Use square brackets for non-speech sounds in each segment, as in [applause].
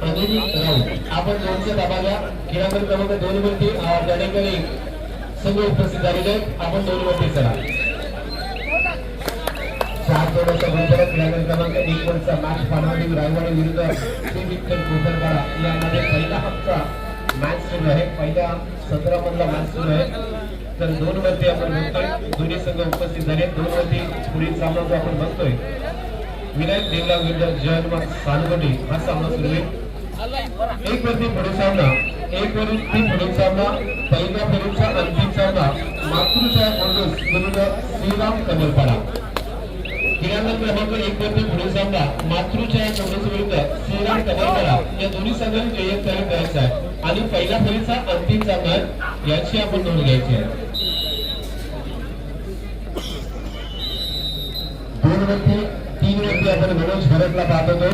आपण दोनशे दाबाला खेळाडू क्रमांक दोन वरती त्या ठिकाणी संघ उपस्थित झालेले आपण दोन वरती चला. चार दोनाचा गुंतवणूक क्रमांक एक वरचा मॅच रायवाडी विरुद्ध कोपरपाडा यामध्ये पहिला हप्ता मॅच सुरू आहे. पहिल्या सतरा मधला मॅच सुरू आहे. तर दोन वरती आपण बघतोय. दोन्ही संघ उपस्थित झाले. दोन वरती पुढील सामना जो आपण बघतोय विनायक देवला विरुद्ध जयंत सानगोडी हा सामना सुरू आहे. एक वरती पुढे सामना एक वरून तीन पुढे सामना पहिल्या फेरीचा अंतिम सामना मातृछाया कोंडूस विरुद्ध श्रीराम कमलपाडा. क्रीडांगण क्रमांक एक वरती पुढे सामना मातृछाया कोंडूस विरुद्ध श्रीराम कमलपाडा. या दोन्ही संघांनी जयंत तयार करायचा आहे. आणि पहिल्या फेरीचा अंतिम सामना याची आपण नोंद घ्यायची आहे. दोन वरती तीन वरती आपण मनोज भरतला पाहत होतो.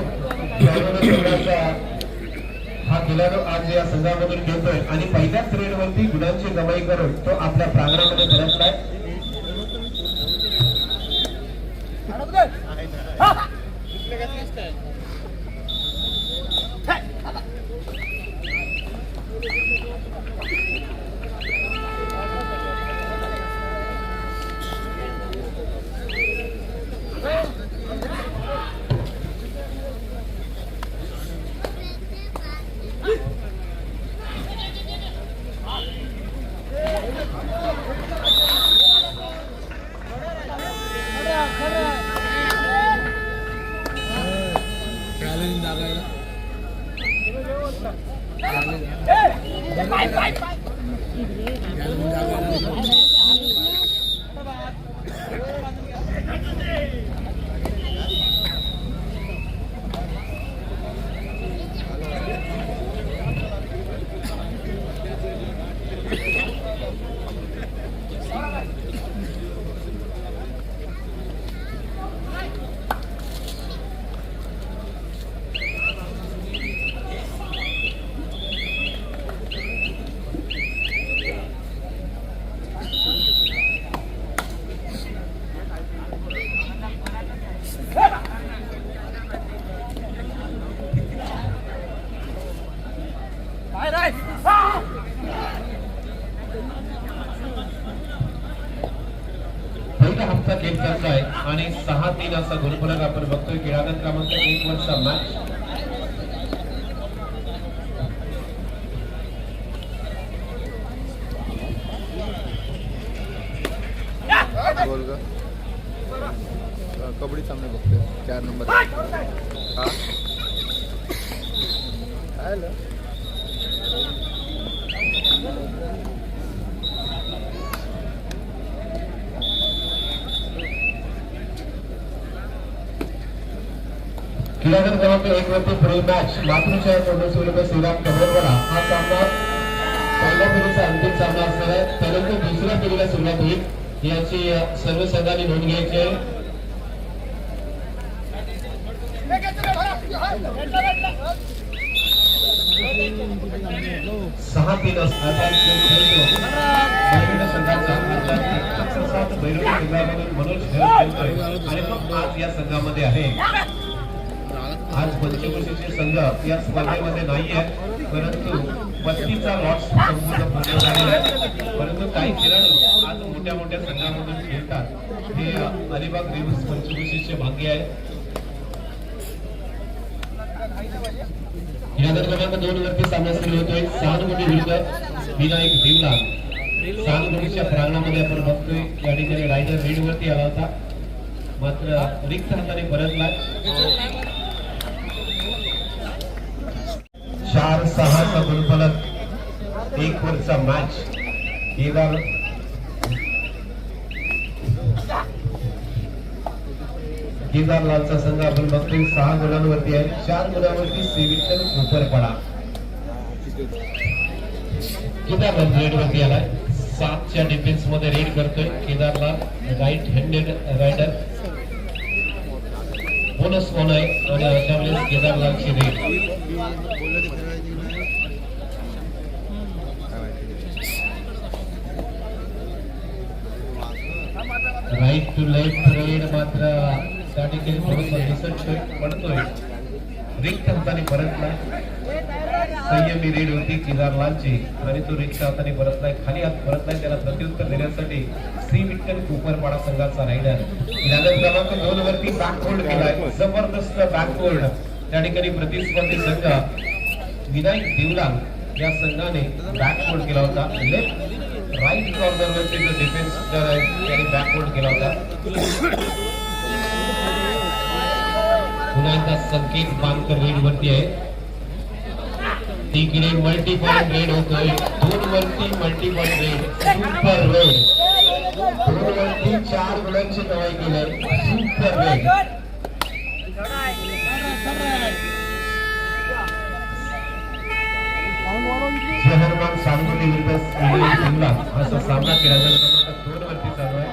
त्यामध्ये खेळाडू आज या संघामधून खेळतोय. आणि पहिल्याच रेड वरती गुणांची कमाई करून तो आपल्या प्रांगणामध्ये परतलाय पहिला हप्ता खेळ चाललाय आणि सहा तीन असा गुणफलक आपण बघतोय. क्रीडांगण क्रमांक एक वरचा मॅच कबड्डी सामने बघतोय. चार नंबर. हा काय आलं? क्रीडांगण क्रमांक एक वरती पुढील मॅच मातृछाया कोंडूस विरुद्ध श्रीराम कबरवाला हा सामना पहिल्या फेरीचा अंतिम सामना असणार आहे. परंतु दुसऱ्या फेरीला सुरुवात होईल याची अ, सर्व संघांनी नोंद घ्यायची आहे. सहा तीन असतात संघाचा मनोज खेळ खेळतोय. आणि मग आज या संघामध्ये आहे. आज पंचवर्षीचे संघ या स्पर्धेमध्ये नाही आहे परंतु बत्तीचा लॉट संपूर्ण पूर्ण झालेला आहे. परंतु काही खेळाडू आज मोठ्या मोठ्या संघामधून खेळतात. हे अलिबाग रेव्स पंचवर्षीचे भाग्य आहे. या क्रमांक दोन वरती सामना सुरू होतोय. सहानुभूती विरुद्ध विनायक देवला. सहानुभूतीच्या प्रांगणामध्ये आपण बघतोय या ठिकाणी रायडर रेड वरती आला होता. मात्र रिक्त हाताने परतला. चार सहाचा गुणफलक एक वरचा मॅच केदार. केदारलालचा संघ आपण बघतोय. सहा गुणांवरती आहे. चार गुणांवरती सेविटन कोपरपडा केदारला रेड वरती आलाय. सातच्या डिफेन्समध्ये रेड करतोय. केदारला राईट हँडेड रायडर बोनस कोण आहे आणि अशा वेळेस केदारलालची रेड बोललं ते खरं आहे की नाही काय माहिती राईट टू लेफ्ट रेड मात्र त्या ठिकाणी थोडंसं दिसतोय पडतोय रिक्त हाताने परतला संयमी रेड होती केदारलालची आणि तो रिक्षा हाताने नाही खाली हात परतलाय त्याला प्रत्युत्तर देण्यासाठी श्री विठ्ठल कुपरपाडा संघाचा रायडर. क्रमांक दोन वरती बॅकवर्ड केलाय. जबरदस्त बॅकवर्ड त्या ठिकाणी प्रतिस्पर्धी संघ विनायक देवलाल या संघाने बॅकवर्ड केला होता. लेफ्ट राईट कॉर्नर वरती जो डिफेन्स आहे त्याने बॅकवर्ड केला होता. पुन्हा एकदा संकेत बांधकर रेड वरती आहे. तिकडे मल्टी पॉइंट रेड होतोय दोन वरती multi point raid super raid दोन वरती चार गुणांची कमाई केली सुपर रेड शहरमान सांगोली विरुद्ध विनायक देवला असा सामना केला जातो क्रमांक दोन वरती चालू आहे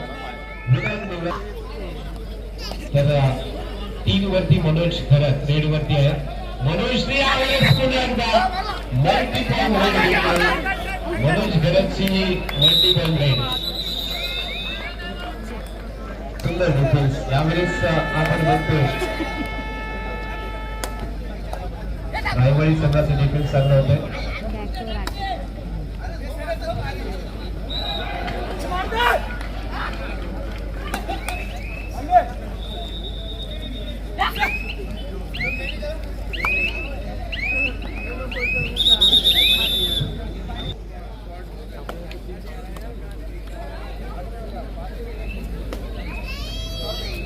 विनायक देवला तर तीन वरती मनोज. खरत रेड वरती आहे मनोज श्री यावेळेस पुन्हा एकदा मल्टीपल मनोज खरतची मल्टीपल रेड सुंदर डिफेन्स यावेळेस आपण बघतोय रायवाडी संघाचं डिफेन्स चांगलं होतं.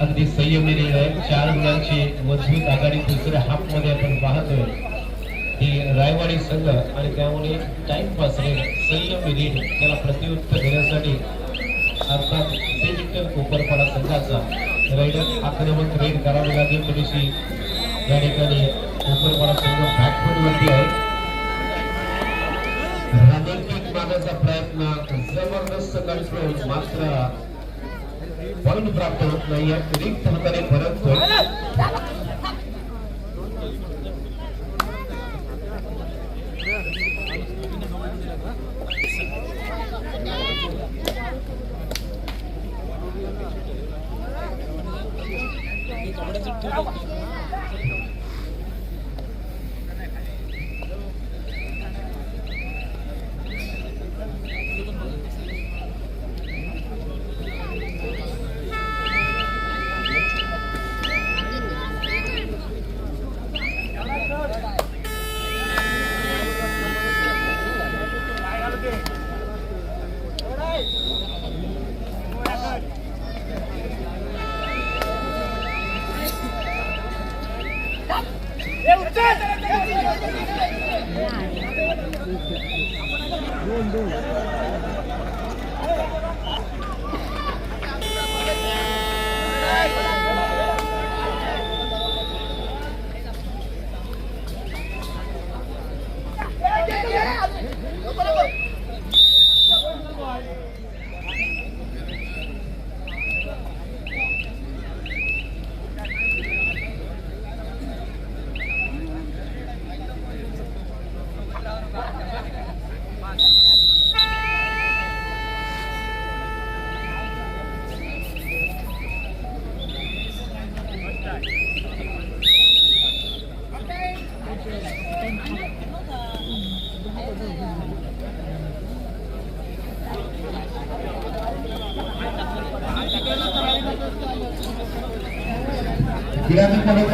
अगदी संयमी रेड आहे चार मुलांची मजबूत आघाडी दुसऱ्या हाफमध्ये आपण पाहतोय. ही रायवाडी संघ आणि त्यामुळे टाइमपास रेड संयमी रेड त्याला प्रत्युत्तर देण्यासाठी अर्थात डिजिटल कोपरपाडा संघाचा रायडर आक्रमक रेड करावी लागेल. थोडीशी या ठिकाणी कोपरपाडा संघ बॅकफुट आहे. प्रयत्न जबरदस्त कंट्रोल मात्र पॉईंट प्राप्त होत नाही रिक्त हाताने परततोय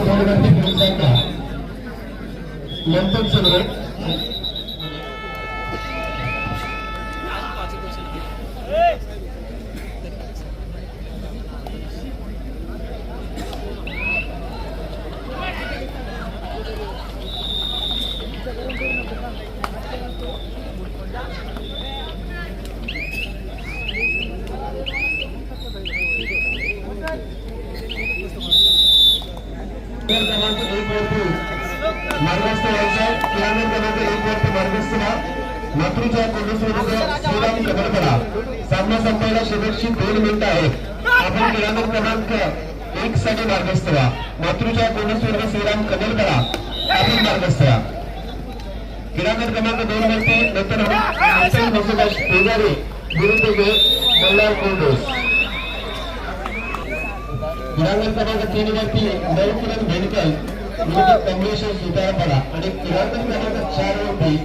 दोन वरती घेऊन जाता नंतर सर्व क्रमांक एक वरती मार्गस्थ व्हायचं क्रमांक एक वरती मार्गस्थ व्हा. मातृच्या कोंडस श्रीराम कबडपडा सामना संपायला शेवटची दोन मिनिटं आहेत. आपण क्रमांक एक साठी मार्गस्थ व्हा. मातृच्या श्रीराम आपण मार्गस्थ व्हा. क्रमांक दोन वरती नंतर नंतर वसुदास विरुद्ध मल्हार कोंडोस. क्रीडांगण क्रमांक तीन वरती नवकिरण भेडकर विरुद्ध कमलेश्वर सुतारपाडा आणि क्रीडांगण क्रमांक चार वरती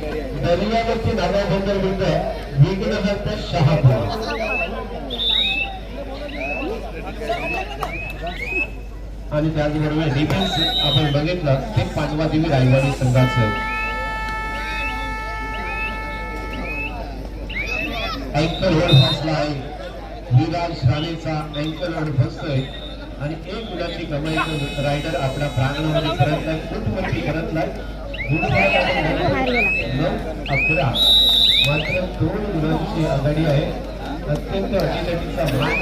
दर्यावरती नागा बंदर विरुद्ध विघ्नहर्ता शहापूर. आणि त्याचबरोबर डिफेन्स आपण बघितलं ते पाचवा देवी रायवाडी संघाचं. अँकर वर फसला आहे विराज राणेचा अँकर वर फसतोय आणि एक गुणाची कमाई रायडर आपल्या प्रांगणामध्ये फुटवरती परतलाय फुटपाथ आपण बघतो. नऊ अकरा मात्र दोन गुणांची आघाडी आहे अत्यंत अटीतटीचा मॅच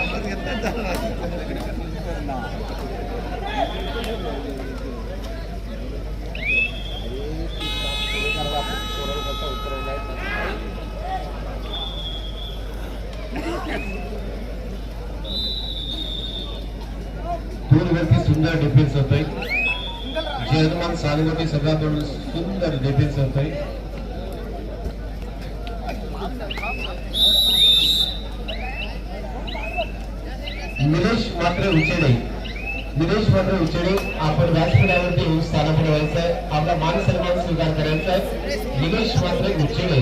[laughs] [laughs] दोन सुंदर डिफेन्स होतोय. जयमान सालवटी सगळ्याकडून सुंदर डिफेन्स होतोय. निलेश मात्र उचेडे. निलेश मात्र उचेडे. आपण व्यासपीठावरती येऊन स्थानापन्न व्हायचं आहे. आपला मान सन्मान स्वीकार करायचा आहे. निलेश मात्र उचेडे.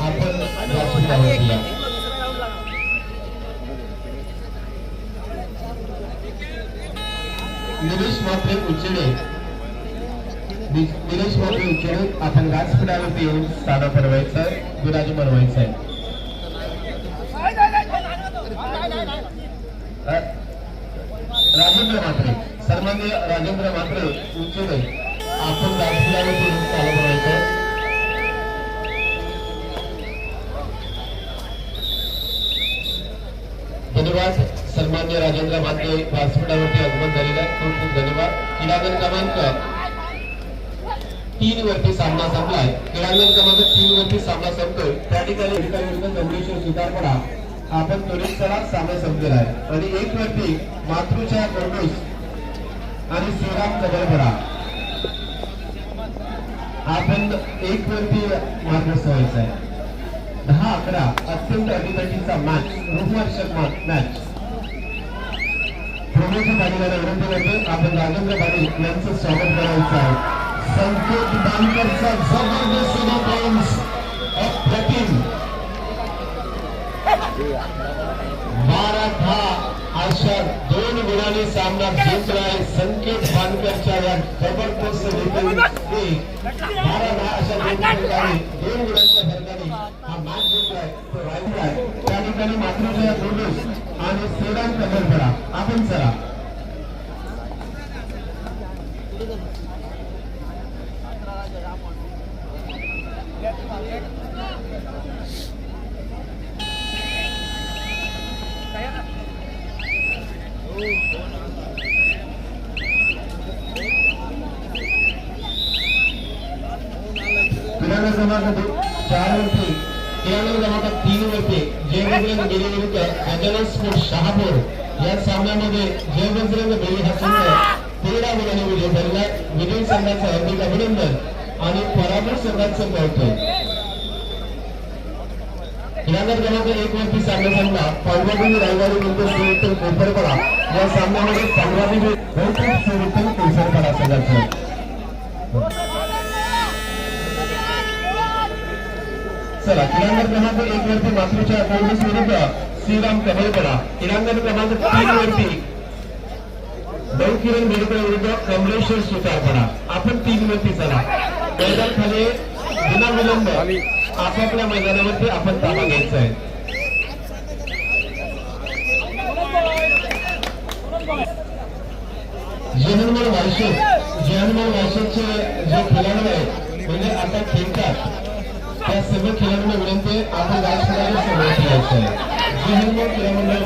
आपण व्यासपीठावरती या. निलेश मात्रे उचेडे. निलेश मात्रे उचेडे. आपण व्यासपीठावरती येऊन साधा व्हायचं आहे. विराजमान व्हायचं आहे. राजेंद्र मात्रे सन्मान्य राजेंद्र मात्रे उचेडे. आपण व्यासपीठावरती येऊन साधा व्हायचं आहे धन्यवाद सन्मान्य राजेंद्र भातले व्यासपीठावरती आगमन झालेलं आहे. खूप खूप धन्यवाद. क्रीडांगण क्रमांक तीन वरती सामना संपलाय क्रीडांगण क्रमांक तीन वरती सामना संपतोय. त्या ठिकाणी एका विरुद्ध कमलेश्वर आपण त्वरित चला सामना संपलेला आहे. आणि एक वरती मातृच्या कोंडूस आणि श्रीराम कबलपडा आपण एक वरती मार्गस्थ व्हायचं आहे. दहा अकरा अत्यंत अटीतटीचा मॅच रोमहर्षक मॅच प्रोमोशन झालेल्या विनंती करतो आपण राजेंद्र पाटील यांचं स्वागत करायचं आहे. संकेत बांधकरचा जबरदस्त डिफेन्स अप्रतिम बारा दहा अशा दोन गुणांनी सामना जिंकला आहे. संकेत बांधकरच्या या जबरदस्त डिफेन्सने बारा दहा अशा दोन फरकाने दोन गुणांच्या फरकाने हा मॅच जिंकलाय तो राहिला आहे. त्या ठिकाणी मातृजया दोन आणि श्रीराम करा. आपण चला. किराणा चार वर्षे किराणा क्रमांक तीन वर्षे. बेली विरुद्ध गजानन स्पोर्ट शहापूर या सामन्यामध्ये जय बजरंग बेली हा संघ तेरा विजय झालेला विजय संघाचं हार्दिक अभिनंदन आणि पराभव संघाचं कळतोय क्रमांक एक वरती सामना संपला. पांडवादेवी रायवाडी कोपरपडा या सामन्यामध्ये पांडवादेवी बहुतेक सुरतन कोसरपडा संघाचं. चला क्रीडांगण क्रमांक एक वरती मातृच्या कोल्डस विरुद्ध श्रीराम कमलपडा क्रीडांगण क्रमांक तीन वरती बहुकिरण बेडकर विरुद्ध कमलेश्वर सुतारपडा आपण तीन वरती चला. मैदान खाली बिना विलंब. आपापल्या मैदानावरती आपण ताबा घ्यायचा आहे जनमल वारशे जनमल वारशेचे जे खेळाडू आहेत म्हणजे आता खेळतात. त्या सर्व खेळाडूंना विनंती आहे आपण राजकारणाला समोर खेळायचं आहे. जे हनुमान खेळामंडळ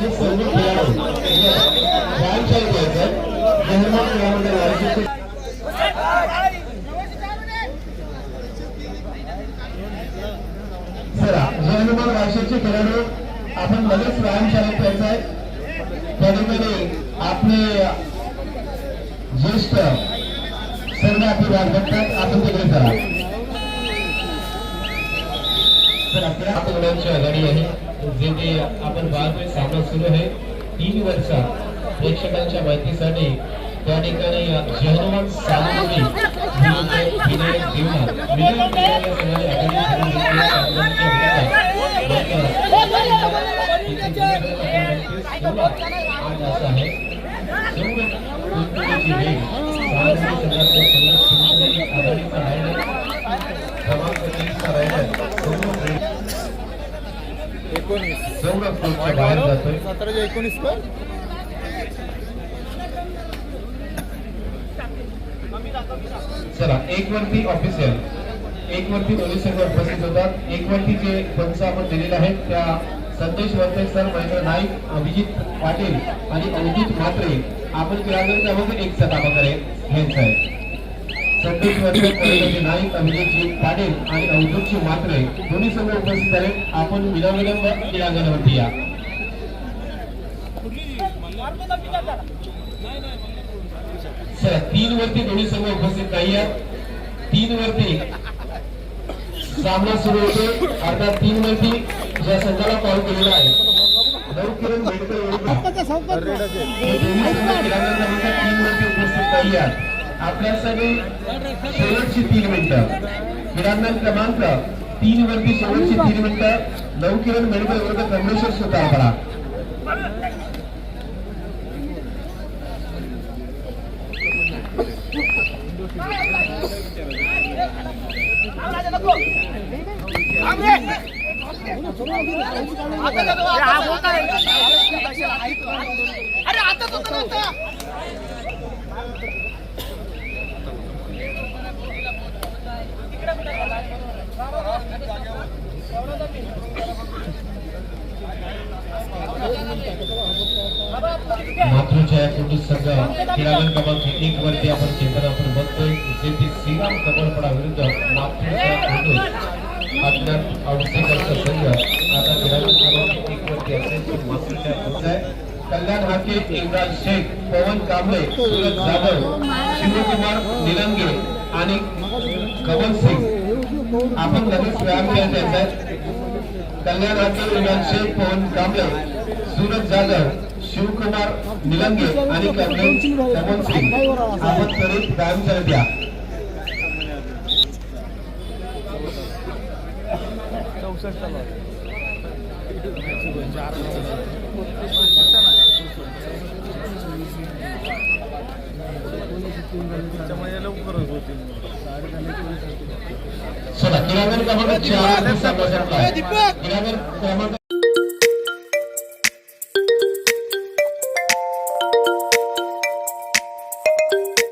हे सर्व खेळाडू ग्रामचारी घ्यायचं आहे खेळामंडळ आयोजित चला जे खेळाडू आपण लगेच व्यायामशाळेत जायचं आहे. त्या ठिकाणी आपले ज्येष्ठ सर्व आपली वाट बघतात आपण तिकडे करा तर आपल्या आघाडी आहे. जे ते आपण पाहतोय सामना सुरू आहे. तीन वर्षात प्रेक्षकांच्या माहितीसाठी त्या ठिकाणी जहनुमान सालुरी विरुद्ध विनायक जीवनात विनायक जीवनाला आघाडी एकोणीस. सतराशे एकोणीस चला एक वरती ऑफिशियल एक वरती दोन्ही संघ उपस्थित होतात. एक वरती जे पंच आपण दिलेले आहेत त्या संदेश वरते सर महेंद्र नाईक अभिजित पाटील आणि अवधूत म्हात्रे. आपण क्रीडांगण क्रमांक एक चा ताबा करेल घ्यायचा आहे. नाईक पाटील आणि दोन्ही संघ उपस्थित आहेत आपण विनाविलंब क्रीडांगणावरती या चला तीन वरती दोन्ही संघ उपस्थित नाही आहेत तीन वरती सामना सुरू होतो अर्थात तीन वरती ज्या संघाला कॉल केलेला आहे नवकिरण तीन वरती उपस्थित नाही आहेत आपल्यासाठी शेवटची तीन मिनिटं. क्रीडांगण क्रमांक तीन वरती शेवटची तीन मिनिटं. नवकिरण मेडकर विरुद्ध कमलेश्वर सुतारपडा अरे आता तो नव्हता मातृच्या या कुटुंब संघ क्रीडांगण क्रमांक एक वरती आपण चेतन आपण बघतोय. जे श्रीराम विरुद्ध मातृच्या कुटुंब अज्ञात संघ आता क्रीडांगण क्रमांक एक वरती असेल मातृच्या कुटुंब आहे. कल्याण हाके इम्रान शेख पवन कांबळे सुरज जाधव शिवकुमार निलंगे आणि कमल सिंग. आपण लगेच व्यायाम खेळत आहे कल्याण राज्य इम्रान शेख पवन कांबळे सूरज जाधव शिवकुमार निलंगे आणि कमल कमल सिंग. आपण त्वरित व्यायाम करत या. चौसष्ट लवकरच होतील चला क्रमांक